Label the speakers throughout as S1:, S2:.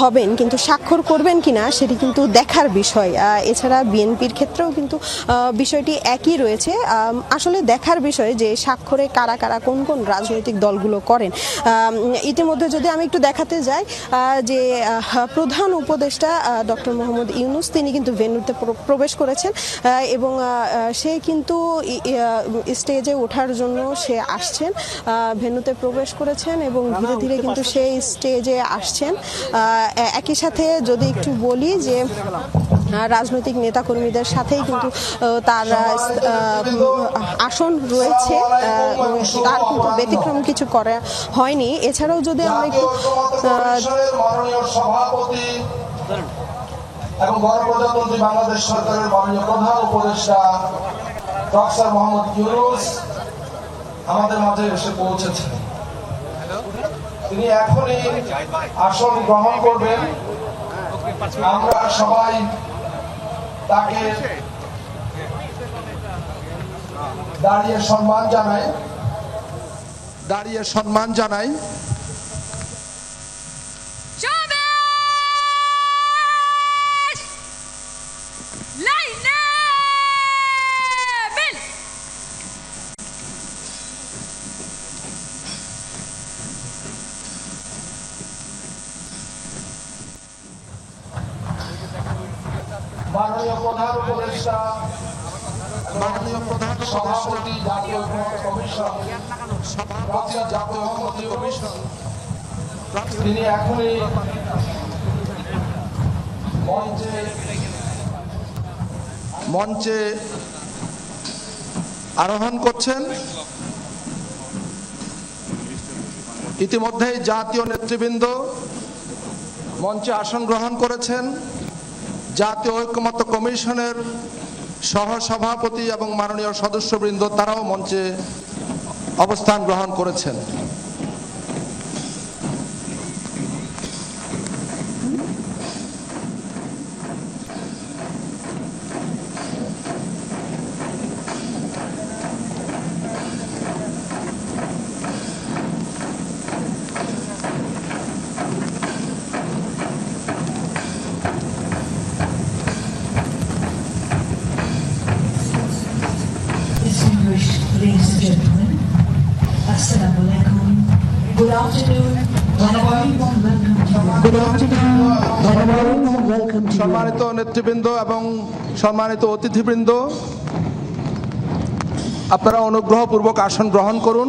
S1: হবেন, কিন্তু স্বাক্ষর করবেন কিনা সেটি কিন্তু দেখার বিষয়। এছাড়া বিএনপির ক্ষেত্রেও কিন্তু বিষয়টি একই রয়েছে। আসলে দেখার বিষয় যে স্বাক্ষরে কারা কারা কোন কোন রাজনৈতিক দলগুলো করেন। ইতিমধ্যে যদি আমি একটু দেখাতে যাই যে প্রধান উপদেষ্টা ডক্টর মোহাম্মদ ইউনুস, তিনি কিন্তু ভেন্যুতে প্রবেশ করেছেন এবং সে কিন্তু স্টেজে ওঠার জন্য সে আসছেন ভেন্যুতে প্রবেশ করেছেন এবং ধীরে ধীরে কিন্তু সেই স্টেজে আসছেন। একই সাথে যদি একটু বলি যে রাজনৈতিক নেতাকর্মীদের সাথেই কিন্তু তার আসন রয়েছে তার কিন্তু ব্যতিক্রম কিছু করা হয়নি। এছাড়াও যদি আমরা একটু
S2: এবং গণপ্রজাতন্ত্রী বাংলাদেশ সরকারের মাননীয় প্রধান উপদেষ্টা ডক্টর মোহাম্মদ আমাদের মাঝে এসে পৌঁছেছেন। তিনি এখনই আসন গ্রহণ করবেন। আমরা সবাই তাকে দাঁড়িয়ে সম্মান জানাই। দাঁড়িয়ে সম্মান জানাই। প্রধান প্রধান জাতীয় জাতীয় তিনি এখনই মঞ্চে মঞ্চে আরোহণ করছেন। ইতিমধ্যেই জাতীয় নেতৃবৃন্দ মঞ্চে আসন গ্রহণ করেছেন। জাতীয় ঐক্যমত্য কমিশনের সহসভাপতি এবং মাননীয় সদস্যবৃন্দ তারাও মঞ্চে অবস্থান গ্রহণ করেছেন। সম্মানিত নেতৃবৃন্দ এবং সম্মানিত অতিথিবৃন্দ আপনারা অনুগ্রহপূর্বক আসন গ্রহণ করুন।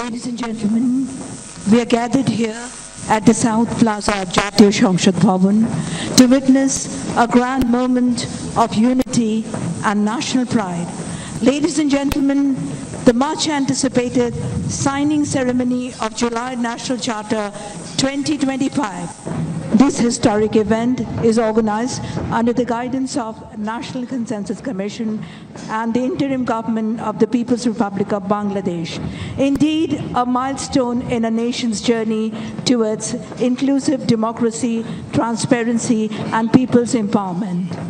S3: Ladies and gentlemen, we are gathered here at the South Plaza of Jatiya Shamshad Bhavan to witness a grand moment of unity and national pride. Ladies and gentlemen, the much anticipated signing ceremony of July National Charter 2025 this historic event is organized under the guidance of National Consensus Commission and the interim government of the People's Republic of Bangladesh. Indeed, a milestone in a nation's journey towards inclusive democracy, transparency, and people's empowerment.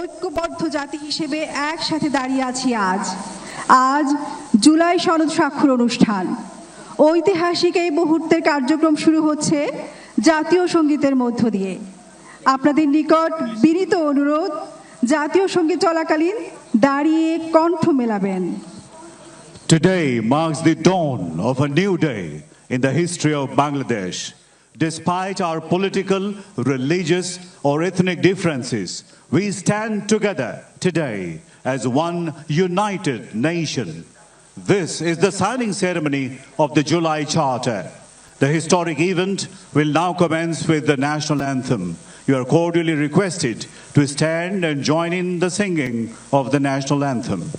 S4: ঐক্যবদ্ধ জাতি হিসেবে একসাথে দাঁড়িয়ে আছি আজ। আজ জুলাই সনদ স্বাক্ষর অনুষ্ঠান। ঐতিহাসিক এই মুহূর্তের কার্যক্রম শুরু হচ্ছে জাতীয় সঙ্গীতের মধ্য দিয়ে। আপনাদের নিকট বিনীত অনুরোধ জাতীয় সংগীত চলাকালীন দাঁড়িয়ে কণ্ঠ মেলাবেন।
S5: Today marks the dawn of a new day in the history of Bangladesh. Despite our political, religious, or ethnic differences, we stand together today as one united nation. This is the signing ceremony of the July Charter. The historic event will now commence with the national anthem. You are cordially requested to stand and join in the singing of the national anthem.